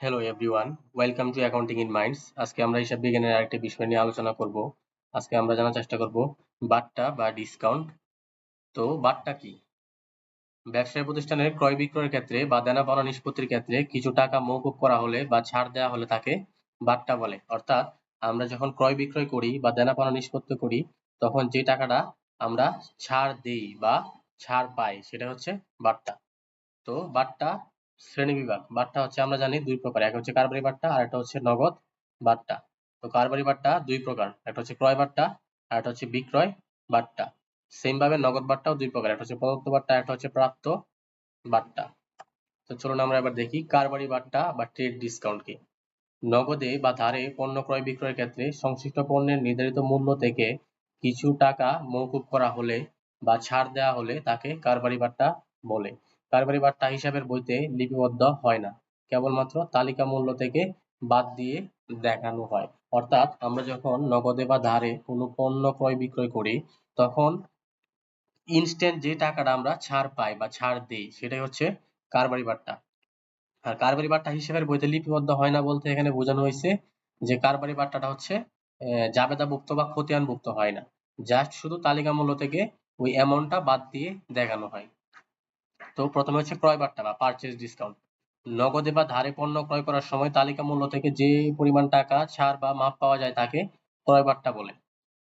Hello everyone welcome to Accounting in Minds আজকে আমরা হিসাব বিজ্ঞানের আরেকটি বিষয় নিয়ে আলোচনা করব। আজকে আমরা জানার চেষ্টা করব, বাট্টা বা ডিসকাউন্ট তো বাট্টা কি? ব্যবসায়ী প্রতিষ্ঠানের ক্রয় বিক্রয়ের ক্ষেত্রে বা দেনা পাওনা নিষ্পত্তির ক্ষেত্রে কিছু টাকা মৌকুব করা হলে বা ছাড় দেওয়া হলে তাকে বাট্টা বলে। অর্থাৎ আমরা যখন ক্রয় বিক্রয় করি বা দেনা পাওনা নিষ্পত্তি করি, তখন যে টাকাটা আমরা ছাড় দেই বা ছাড় পাই, সেটা হচ্ছে বাট্টা। তো বাট্টা শ্রেণীবিভাগ বাট্টা হচ্ছে আমরা জানি দুই প্রকার। একটা হচ্ছে কারবারি বাট্টা আর একটা হচ্ছে নগদ বাট্টা তো কারবারি বাট্টা দুই প্রকার। একটা হচ্ছে ক্রয় বাট্টা আর একটা হচ্ছে বিক্রয় বাট্টা সেম ভাবে নগদ বাট্টাও দুই প্রকার। একটা হচ্ছে প্রদত্ত বাট্টা একটা হচ্ছে প্রাপ্ত বাট্টা তো চলুন আমরা এবার দেখি কারবারি বাট্টা বা ট্রেড ডিসকাউন্ট কি। নগদে বা ধারে পণ্য ক্রয় বিক্রয়ের ক্ষেত্রে সংশ্লিষ্ট পণ্যের নির্ধারিত মূল্য থেকে কিছু টাকা মৌকুব করা হলে বা ছাড় দেওয়া হলে তাকে কারবারি বাট্টা বলে। কারবারি বাট্টা হিসাবের বইতে লিপিবদ্ধ হয় না। কেবলমাত্র তালিকা মূল্য থেকে বাদ দিয়ে দেখানো হয়। অর্থাৎ আমরা যখন নগদে বা ধারে কোনো পণ্য ক্রয় বিক্রয় করি, তখন ইনস্ট্যান্ট যে টাকাটা আমরা ছাড় পাই বা ছাড় দিই, সেটাই হচ্ছে কারবারি বাট্টা আর কারবারি বাট্টা হিসেবের বইতে লিপিবদ্ধ হয় না বলতে এখানে বোঝানো হয়েছে যে কারবারি বাট্টাটা হচ্ছে জাবেদাভুক্ত বা খতিয়ানভুক্ত হয় না। জাস্ট শুধু তালিকা মূল্য থেকে ওই অ্যামাউন্টটা বাদ দিয়ে দেখানো হয়। তো প্রথমে হচ্ছে ক্রয় বার্তা বা পারচেজ ডিসকাউন্ট নগদে বা ধারে পণ্য ক্রয় করার সময় তালিকা মূল্য থেকে যে পরিমাণ টাকা ছাড় বা মাপ পাওয়া যায় তাকে ক্রয় বার্তা বলে।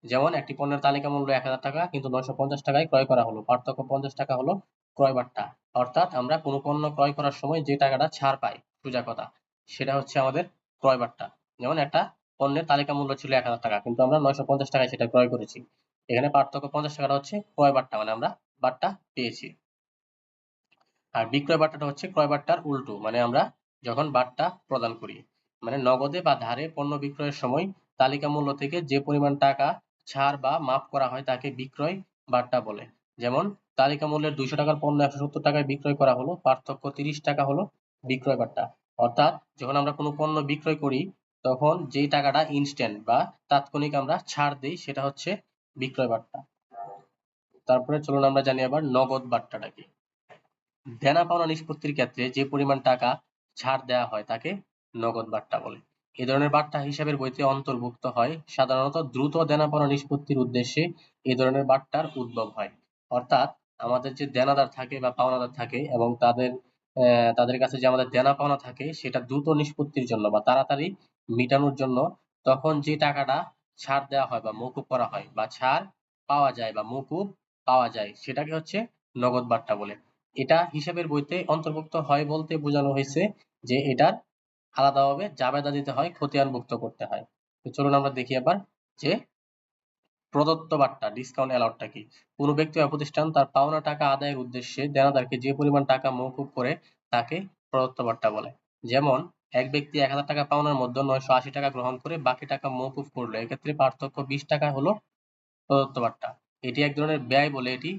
যেমন একটি পণ্যের তালিকা মূল্য এক হাজার টাকা, কিন্তু নয়শো পঞ্চাশ টাকায় ক্রয় করা হলো। পার্থক্য পঞ্চাশ টাকা হলো ক্রয় বার্তা অর্থাৎ আমরা কোনো পণ্য ক্রয় করার সময় যে টাকাটা ছাড় পাই, সোজা কথা, সেটা হচ্ছে আমাদের ক্রয় বার্তা যেমন একটা পণ্যের তালিকা মূল্য ছিল এক হাজার টাকা, কিন্তু আমরা নয়শো পঞ্চাশ টাকায় সেটা ক্রয় করেছি। এখানে পার্থক্য পঞ্চাশ টাকাটা হচ্ছে ক্রয় বার্তা মানে আমরা বার্তা পেয়েছি। আর বিক্রয় বার্তাটা হচ্ছে ক্রয় বার্তার উল্টো মানে আমরা যখন বার্তা প্রদান করি মানে নগদে বা ধারে পণ্য বিক্রয়ের সময় তালিকা মূল্য থেকে যে পরিমাণ টাকা ছাড় বা মাফ করা হয় তাকে বিক্রয় বার্তা বলে। যেমন, তালিকা মূল্যের দুইশো টাকার পণ্য একশো সত্তর টাকায় বিক্রয় করা হলো, পার্থক্য তিরিশ টাকা হলো বিক্রয় বার্তা অর্থাৎ, যখন আমরা কোনো পণ্য বিক্রয় করি, তখন যেই টাকাটা ইনস্ট্যান্ট বা তাৎক্ষণিক আমরা ছাড় দিই, সেটা হচ্ছে বিক্রয় বার্তা তারপরে চলুন আমরা জানি আবার নগদ বার্তাটা কি। দেনা পাওনা নিষ্পত্তির ক্ষেত্রে যে পরিমাণ টাকা ছাড় দেওয়া হয় তাকে নগদ বার্তা বলে। এ ধরনের বার্তা হিসাবের বইতে অন্তর্ভুক্ত হয়। সাধারণত দ্রুত দেনা পাওনা নিষ্পত্তির উদ্দেশ্যে এ ধরনের বার্তার উদ্ভব হয়। অর্থাৎ আমাদের যে দেনাদার থাকে বা পাওনাদার থাকে এবং তাদের তাদের কাছে যে আমাদের দেনা পাওনা থাকে সেটা দ্রুত নিষ্পত্তির জন্য বা তাড়াতাড়ি মিটানোর জন্য তখন যে টাকাটা ছাড় দেওয়া হয় বা মকুব করা হয় বা ছাড় পাওয়া যায় বা মকুব পাওয়া যায় সেটাকে হচ্ছে নগদ বার্তা বলে। এটা হিসাবের বইতে অন্তর্ভুক্ত হয় বলতে বোঝানো হয়েছে যে এটার আলাদাভাবে জাবেদা দিতে হয় খতিয়ানভুক্ত করতে হয়। তো চলুন আমরা দেখি আবার যে প্রদত্ত বার্তা ডিসকাউন্ট অ্যালাউডটা কি? কোনো ব্যক্তি বা প্রতিষ্ঠান তার পাওনা টাকা আদায়ের উদ্দেশ্যে দেনাদারকে যে পরিমাণ টাকা মৌকুব করে তাকে প্রদত্ত বার্তা বলে। যেমন, এক ব্যক্তি এক হাজার টাকা পাওনার মধ্যে নয়শো আশি টাকা গ্রহণ করে বাকি টাকা মৌকুব করল। এক্ষেত্রে পার্থক্য বিশ টাকা হলো প্রদত্ত বার্তা এটি এক ধরনের ব্যয় বলে এটি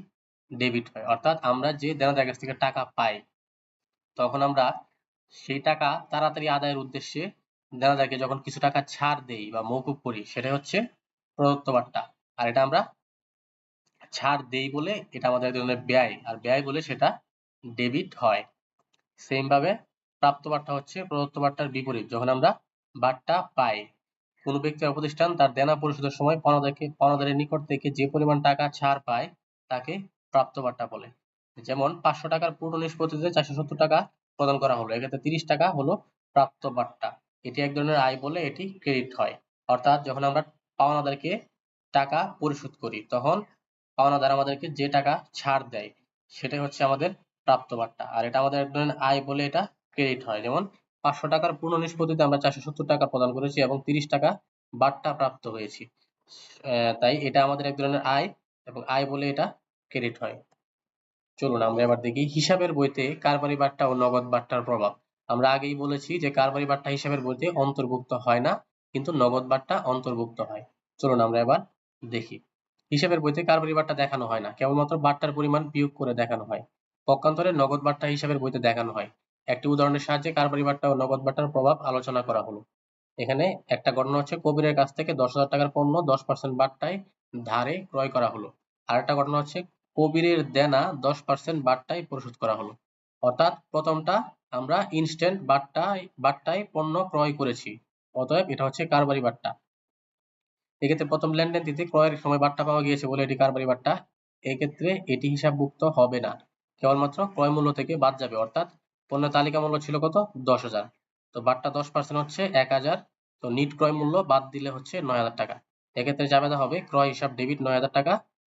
ডেবিট হয়। অর্থাৎ আমরা যে দেনাদার কাছ থেকে টাকা পাই, তখন আমরা সেই টাকা তাড়াতাড়ি আদায়ের উদ্দেশ্যে দেনাদারকে যখন কিছু টাকা ছাড় দেই বা মৌকুব করি সেটা হচ্ছে প্রদত্ত বার্তা আর এটা আমরা ছাড় দেই বলে এটা আমাদের ধরনের ব্যয়, আর ব্যয় বলে সেটা ডেবিট হয়। সেম ভাবে প্রাপ্ত বার্তা হচ্ছে প্রদত্ত বার্তার বিপরীত। যখন আমরা বার্তা পাই, কোনো ব্যক্তি প্রতিষ্ঠান তার দেনা পরিশোধের সময় পণাদারকে, পণাদারের নিকট থেকে যে পরিমাণ টাকা ছাড় পায়, তাকে প্রাপ্ত বার্তা বলে। যেমন, পাঁচশো টাকার পূর্ণ নিষ্পত্তিতে চারশো সত্তর টাকা প্রদান করা হলো। এক্ষেত্রে তিরিশ টাকা হলো প্রাপ্ত বার্তা এটি এক ধরনের আয় বলে এটি ক্রেডিট হয়। অর্থাৎ যখন আমরা পাওনাদারকে টাকা পরিশোধ করি, তখন পাওনাদার আমাদেরকে যে টাকা ছাড় দেয়, সেটাই হচ্ছে আমাদের প্রাপ্ত বার্তা আর এটা আমাদের এক ধরনের আয় বলে এটা ক্রেডিট হয়। যেমন, পাঁচশো টাকার পূর্ণ নিষ্পত্তিতে আমরা চারশো সত্তর টাকা প্রদান করেছি এবং তিরিশ টাকা বার্তা প্রাপ্ত হয়েছি। তাই এটা আমাদের এক ধরনের আয় এবং আয় বলে এটা ক্রেডিট হয়। চলুন, আমরা এবার দেখি হিসাবের বইতে কারবারি বার্তা ও নগদ বার্তার প্রভাব। আমরা আগেই বলেছি যে কারবারি বার্তা হিসাবের বইতে অন্তর্ভুক্ত হয় না, কিন্তু নগদ বার্তা অন্তর্ভুক্ত হয়। চলুন, আমরা এবার দেখি। হিসাবের বইতে কারবারি বার্তা দেখানো হয় না, কেবলমাত্র বার্তার পরিমাণ বিয়োগ করে দেখানো হয়। পক্ষান্তরে নগদ বার্তা হিসাবের বইতে দেখানো হয়। একটি উদাহরণের সাহায্যে কারবারি বার্তা ও নগদ বার্তার প্রভাব আলোচনা করা হলো। এখানে একটা ঘটনা হচ্ছে কবিরের কাছ থেকে দশ হাজার টাকার পণ্য দশ পার্সেন্ট বার্তায় ধারে ক্রয় করা হলো। আর একটা ঘটনা হচ্ছে কবিরের দেনা দশ পার্সেন্ট বার্তায় পরিশোধ করা হলো। অর্থাৎ প্রথমটা আমরা ইনস্ট্যান্ট বাট্টায় বাট্টায় পণ্য ক্রয় করেছি। অতএব এটা হচ্ছে কারবারি বাট্টা। এক্ষেত্রে প্রথম লেনদেন তিথি ক্রয়ের সময় বাট্টা পাওয়া গিয়েছে বলে এটি কারবারি বাট্টা। এক্ষেত্রে এটি হিসাবভুক্ত হবে না। কেবলমাত্র ক্রয় মূল্য থেকে বাদ যাবে। অর্থাৎ পণ্যের তালিকা মূল্য ছিল কত? দশ হাজার। তো বাট্টা দশ পার্সেন্ট হচ্ছে এক হাজার। তো নিট ক্রয় মূল্য বাদ দিলে হচ্ছে নয় হাজার টাকা। এক্ষেত্রে জাবেদা হবে। ক্রয় হিসাব ডেবিট নয় হাজার টাকা।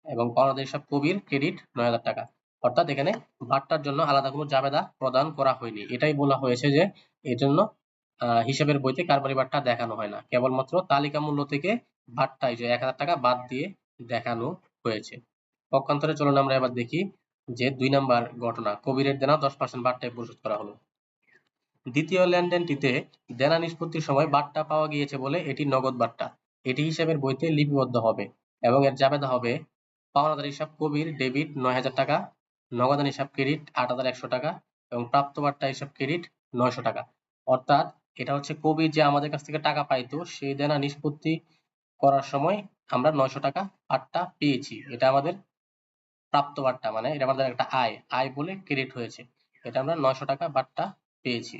এবং পাওনাদার হিসাব কবির ক্রেডিট নয় হাজার টাকা। অর্থাৎ এখানে বাট্টার জন্য আলাদা কোনো জাবেদা প্রদান করা হয়নি। এটাই বলা হয়েছে যে এর জন্য হিসাবের বইতে কারবারি বাট্টা দেখানো হয় না। কেবলমাত্র তালিকা মূল্য থেকে বাট্টায় যে এক হাজার টাকা বাদ দিয়ে দেখানো হয়েছে। পক্ষান্তরে চলুন আমরা এবার দেখি যে দুই নাম্বার ঘটনা। কবিরের দেনা দশ পার্সেন্ট বাট্টায় পরিশোধ করা হলো। দ্বিতীয় লেনদেনটিতে দেনা নিষ্পত্তির সময় বাট্টা পাওয়া গিয়েছে বলে এটি নগদ বাট্টা। এটি হিসাবের বইতে লিপিবদ্ধ হবে এবং এর জাবেদা হবে পাওনাদার হিসাব কবির ডেবিট নয় হাজার টাকা, নগদান হিসাব ক্রেডিট আট হাজার একশো টাকা এবং প্রাপ্ত বাট্টা হিসাব ক্রেডিট নয়শো টাকা। অর্থাৎ এটা হচ্ছে কবির যে আমাদের কাছ থেকে টাকা পাইতো সেই দেনা নিষ্পত্তি করার সময় আমরা নয়শো টাকা বাট্টা পেয়েছি। এটা আমাদের প্রাপ্ত বাট্টা মানে এটা আমাদের একটা আয়। আয় বলে ক্রেডিট হয়েছে। এটা আমরা নয়শো টাকা বাট্টা পেয়েছি।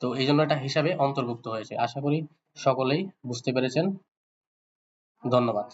তো এই জন্য এটা হিসাবে অন্তর্ভুক্ত হয়েছে। আশা করি সকলেই বুঝতে পেরেছেন। ধন্যবাদ।